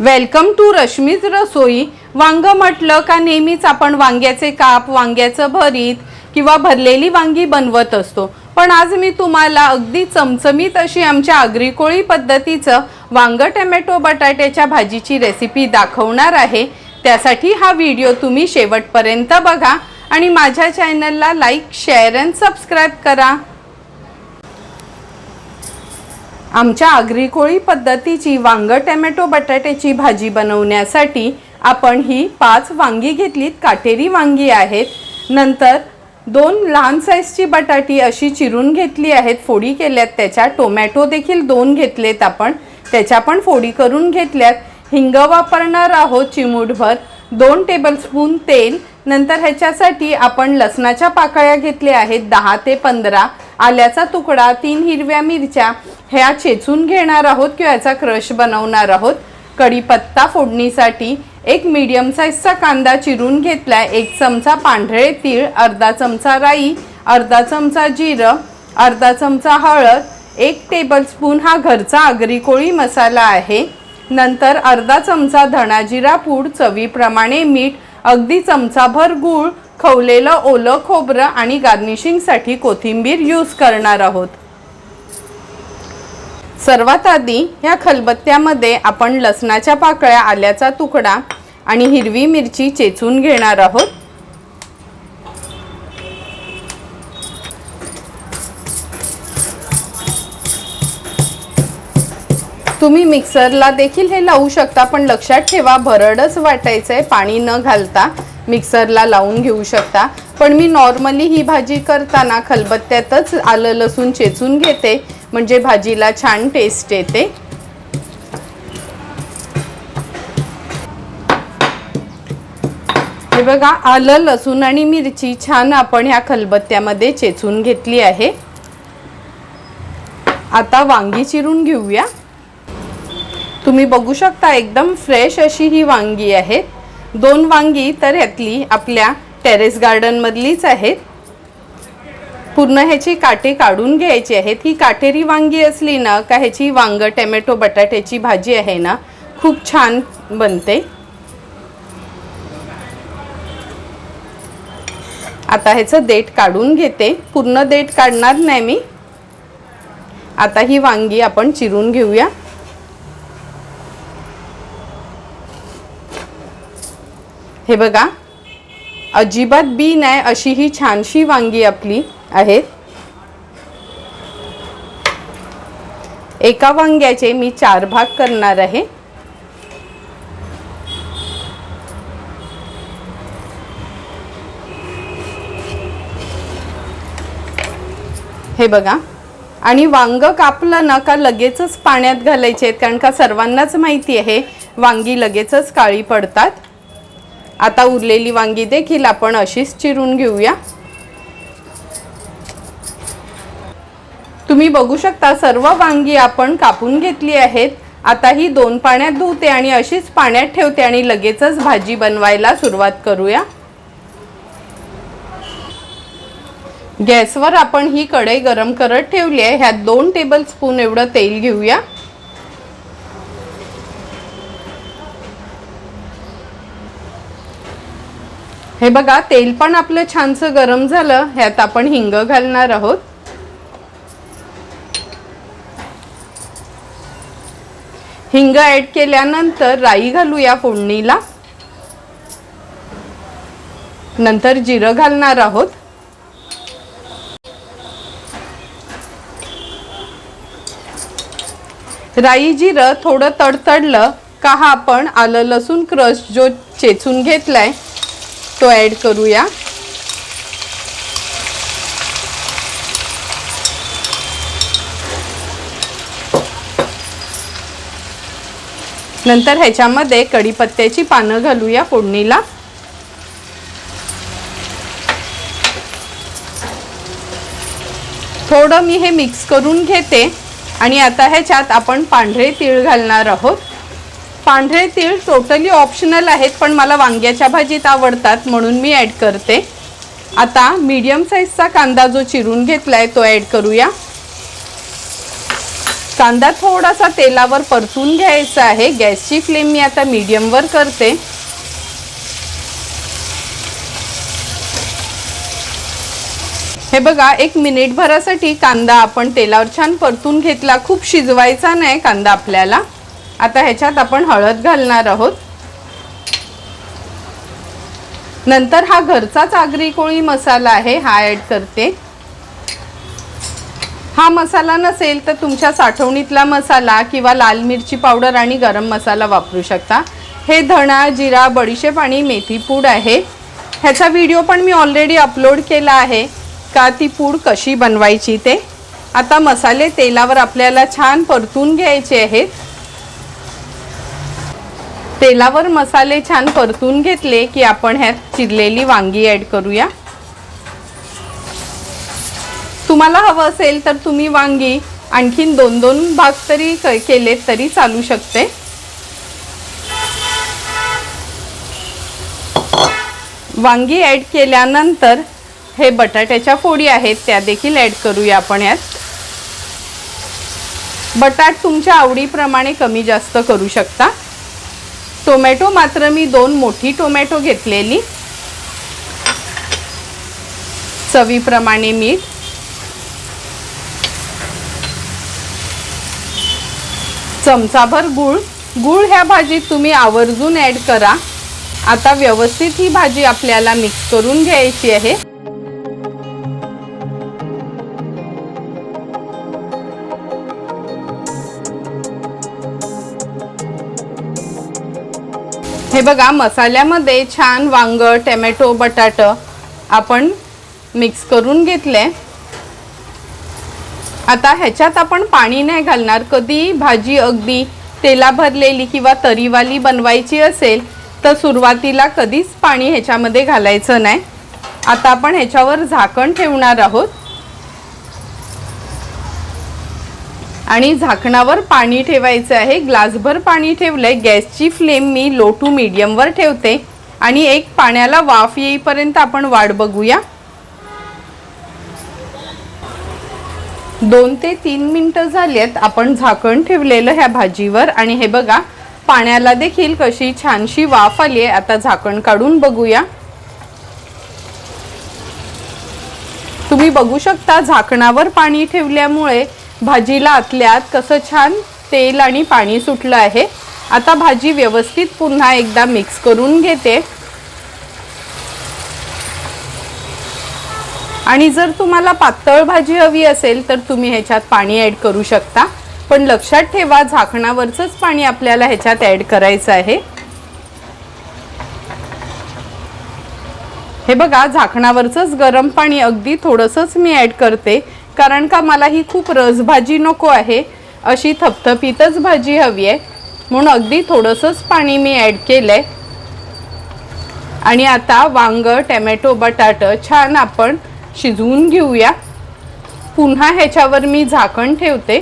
Welcome to Rashmi's Rasoi वांग म्हटलं का नेहमीच आपण वांग्याचे काप वांग्याचं भरीत किंवा भरलेली वांगी बनवत असतो. पण आज मी तुम्हाला अगदी चमचमीत अशी आमच्या आगरी कोळी पद्धतीचं वांग टमॅटो बटाट्याच्या भाजीची रेसिपी दाखवणार आहे. त्यासाठी हा व्हिडिओ तुम्ही शेवटपर्यंत बघा आणि माझ्या चॅनलला लाईक शेअर अँड सबस्क्राईब करा. आमच्या आगरी कोळी पद्धतीची वांग टॅमॅटो बटाट्याची भाजी बनवण्यासाठी आपण ही पाच वांगी घेतलीत. काटेरी वांगी आहेत. नंतर दोन लहान साईजची बटाटी अशी चिरून घेतली आहेत. फोडी केल्यात त्याच्या. टोमॅटो देखील दोन घेतलेत आपण. त्याच्या पण फोडी करून घेतल्यात. हिंग वापरणार आहोत चिमूटभर. दोन टेबलस्पून तेल. नंतर ह्याच्यासाठी आपण लसणाच्या पाकळ्या घेतल्या आहेत. दहा ते पंधरा. आल्याचा तुकडा तीन हिरव्या मिरच्या ह्या चेचून घेणार आहोत किंवा याचा क्रश बनवणार आहोत. कढीपत्ता फोडणीसाठी एक मीडियम साईजचा कांदा चिरून घेतलाय. एक चमचा पांढरे तीळ अर्धा चमचा राई अर्धा चमचा जिरं अर्धा चमचा हळद एक टेबलस्पून हा घरचा आगरी कोळी मसाला आहे. नंतर अर्धा चमचा धणाजिरा पूड चवीप्रमाणे मीठ अगदी चमचाभर गूळ खवलेलं ओलं खोबरं आणि गार्निशिंगसाठी कोथिंबीर यूज करणार आहोत. सर्वात आधी ह्या खलबत्त्यामध्ये आपण लसणाच्या पाकळ्या आल्याचा तुकडा आणि हिरवी मिरची चेचून घेणार आहोत. तुम्ही मिक्सरला देखील हे लावू शकता पण लक्षात ठेवा भरडच वाटायचं आहे पाणी न घालता. मिक्सरला लावून घेऊ शकता. पण मी नॉर्मली ही भाजी करताना खलबत्त्यातच आलं लसूण चेचून घेते. म्हणजे भाजीला छान टेस्ट येते. हे बघा आलं लसूण आणि मिरची छान आपण ह्या खलबत्त्यामध्ये चेचून घेतली आहे. आता वांगी चिरून घेऊया. तुम्ही बघू शकता एकदम फ्रेश अशी ही वांगी आहेत दोन वांगी तर यातली आपल्या टेरेस गार्डनमधलीच आहेत. पूर्ण ह्याची काटे काढून घ्यायची आहेत. ही काटेरी वांगी असली ना का ह्याची वांग टॅमॅटो बटाट्याची भाजी आहे ना खूप छान बनते. आता ह्याचं देठ काढून घेते. पूर्ण देठ काढणार नाही मी. आता ही वांगी आपण चिरून घेऊया. हे बघा. अजिबात बी नाही अशी ही छानशी वांगी आपली आहेत एका वांग्याचे मी चार भाग करणार आहे. हे बघा. आणि वांग कापलं ना का लगेचच पाण्यात घालायचे आहेत कारण का सर्वांनाच माहिती आहे वांगी लगेचच काळी पडतात. आता उरलेली वांगी देखील आपण अशीच चिरून घेऊया. तुम्ही बघू शकता सर्व वांगी आपण कापून घेतली आहेत. आता ही दोन पाण्यात धुते आणि अशीच पाण्यात ठेवते आणि लगेचच भाजी बनवायला सुरुवात करूया. गॅसवर आपण ही कढई गरम करत ठेवली आहे. ह्यात दोन टेबल स्पून एवढं तेल घेऊया. हे बघा तेल पण आपलं छानसं गरम झालं ह्यात आपण हिंग घालणार आहोत. हिंग ऍड केल्यानंतर राई घालूया फोडणीला. नंतर जिरं घालणार आहोत. राई जिरं थोडं तडतडलं का हा आपण आलं लसूण क्रश जो चेचून घेतलाय तो ॲड करूया. नंतर ह्याच्यामध्ये कढीपत्त्याची पानं घालूया फोडणीला. थोडं मी हे मिक्स करून घेते आणि आता ह्याच्यात आपण पांढरे तीळ घालणार आहोत. पांढरे तीळ टोटली ऑप्शनल आहेत पण मला वांग्याच्या भाजीत आवडतात म्हणून मी ॲड करते. आता मीडियम साईजचा कांदा जो चिरून घेतला आहे तो ॲड करूया. कांदा थोडासा तेलावर परतून घ्यायचा आहे. गॅसची फ्लेम मी आता मीडियमवर करते. हे बघा एक मिनिटभरासाठी कांदा आपण तेलावर छान परतून घेतला. खूप शिजवायचा नाही कांदा आपल्याला. आता ह्याच्यात आपण हळद घालणार आहोत. नंतर हा घरचाच आगरी कोळी मसाला आहे हा ॲड करते. हा मसाला नसेल तर तुमच्या साठवणीतला मसाला किंवा लाल मिरची पावडर आणि गरम मसाला वापरू शकता. हे धणा जिरा बडीशेप आणि मेथी पूड आहे. ह्याचा व्हिडिओ पण मी ऑलरेडी अपलोड केला आहे. का ती पूड कशी बनवायची ते? आता मसाले तेलावर आपल्याला छान परतून घ्यायचे आहेत. तेलावर मसाले छान परतून घेतले की आपण ह्यात चिरलेली वांगी ॲड करूया. तुम्हाला हवं असेल तर तुम्ही वांगी आणखीन दोन दोन भाग तरी केले तरी चालू शकते. वांगी ॲड केल्यानंतर हे बटाट्याच्या फोडी आहेत त्या देखील ॲड करूया आपण यात बटाट तुमच्या आवडीप्रमाणे कमी जास्त करू शकता. टोमॅटो मात्र मी दोन मोठी टोमॅटो घेतलेली. चवीप्रमाणे मीठ. चमचाभर गूळ. गूळ ह्या भाजीत तुम्ही आवर्जून ॲड करा. आता व्यवस्थित ही भाजी आपल्याला मिक्स करून घ्यायची आहे. हे बघा मसाल्यामध्ये छान वांग टॅमॅटो बटाट आपण मिक्स करून घेतले. आता ह्याच्यात आपण पाणी नाही घालणार. कधी भाजी अगदी तेला भरलेली किंवा तरीवाली बनवायची असेल तर सुरुवातीला कधीच पाणी ह्याच्यामध्ये घालायचं नाही. आता आपण ह्याच्यावर झाकण ठेवणार आहोत. आणि झाकणावर पाणी ठेवायचं आहे. ग्लासभर पाणी ठेवलं आहे गॅसची फ्लेम मी लो टू मीडियमवर ठेवते. आणि एक पाण्याला वाफ येईपर्यंत आपण वाट बघूया. दोन ते तीन मिनटं झालेत आपण झाकण ठेवलेलं ह्या भाजीवर. आणि हे बघा पाण्याला देखील कशी छानशी वाफ आली आहे. आता झाकण काढून बघूया. तुम्ही बघू शकता झाकणावर पाणी ठेवल्यामुळे भाजीला आतल्यात कसं छान तेल आणि पाणी सुटलं आहे. आता भाजी व्यवस्थित पुन्हा एकदा मिक्स करून घेते. आणि जर तुम्हाला पातळ भाजी हवी असेल तर तुम्ही ह्याच्यात पाणी ॲड करू शकता. पण लक्षात ठेवा झाकणावरचंच पाणी आपल्याला ह्याच्यात ॲड करायचं आहे. हे बघा झाकणावरचंच गरम पाणी अगदी थोडंसंच मी ॲड करते. कारण का मला ही खूप रस भाजी नको आहे. अशी थपथपीतच भाजी हवी आहे. म्हणून अगदी थोडंसंच पाणी मी ॲड केलं आहे आणि आता वांग टॅमॅटो बटाट छान आपण शिजवून घेऊया. पुन्हा ह्याच्यावर मी झाकण ठेवते.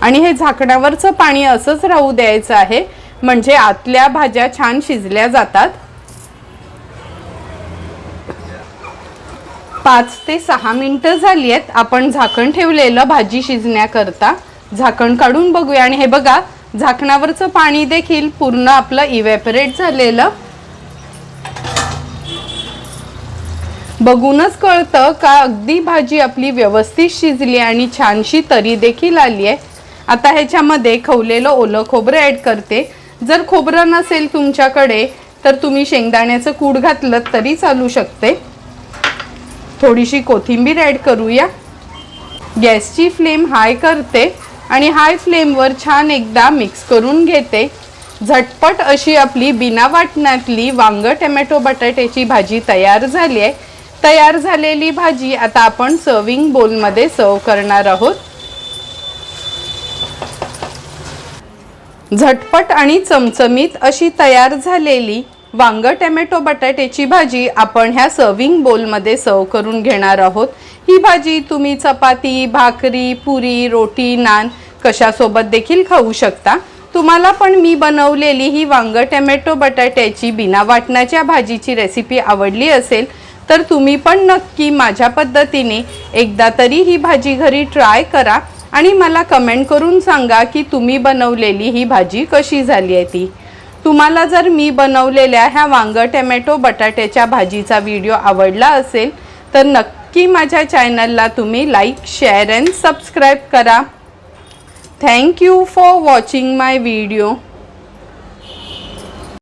आणि हे झाकणावरचं पाणी असंच राहू द्यायचं आहे. म्हणजे आतल्या भाज्या छान शिजल्या जातात. पाच ते सहा मिनिटं झाली आहेत आपण झाकण ठेवलेलं भाजी शिजण्याकरता. झाकण काढून बघूया. आणि हे बघा झाकणावरचं पाणी देखील पूर्ण आपलं इव्हॅपरेट झालेलं. बघूनच कळतं का अगदी भाजी आपली व्यवस्थित शिजली आणि छानशी तरी देखील आली आहे आता ह्याच्यामध्ये खवलेलं ओलं खोबरं ॲड करते. जर खोबरं नसेल तुमच्याकडे तर तुम्ही शेंगदाण्याचं कूड घातलं तरी चालू शकते. थोडीशी कोथिंबीर ॲड करूया. गॅसची फ्लेम हाय करते आणि हाय फ्लेमवर छान एकदा मिक्स करून घेते. झटपट अशी आपली बिना वाटण्यातली वांग टमॅटो बटाट्याची भाजी तयार झाली आहे. तयार झालेली भाजी आता आपण सर्विंग बोलमध्ये सर्व करणार आहोत. झटपट आणि चमचमीत अशी तयार झालेली वांग टमॅटो बटाट्याची भाजी आपण ह्या सर्विंग बोलमध्ये सर्व करून घेणार आहोत. ही भाजी तुम्ही चपाती भाकरी पुरी रोटी नान कशासोबत देखील खाऊ शकता. तुम्हाला पण मी बनवलेली ही वांग टमॅटो बटाट्याची बिना वाटणाच्या भाजीची रेसिपी आवडली असेल तर तुम्ही पण नक्की माझ्या पद्धतीने एकदा तरी ही भाजी घरी ट्राय करा आणि मला कमेंट करून सांगा की तुम्ही बनवलेली ही भाजी कशी झाली आहे ती. तुम्हाला जर मी बनवलेल्या ह्या वांग टमॅटो बटाट्याच्या भाजीचा व्हिडिओ आवडला असेल तर नक्की माझ्या चॅनलला तुम्ही लाईक शेअर अँड सबस्क्राईब करा. Thank you for watching my video.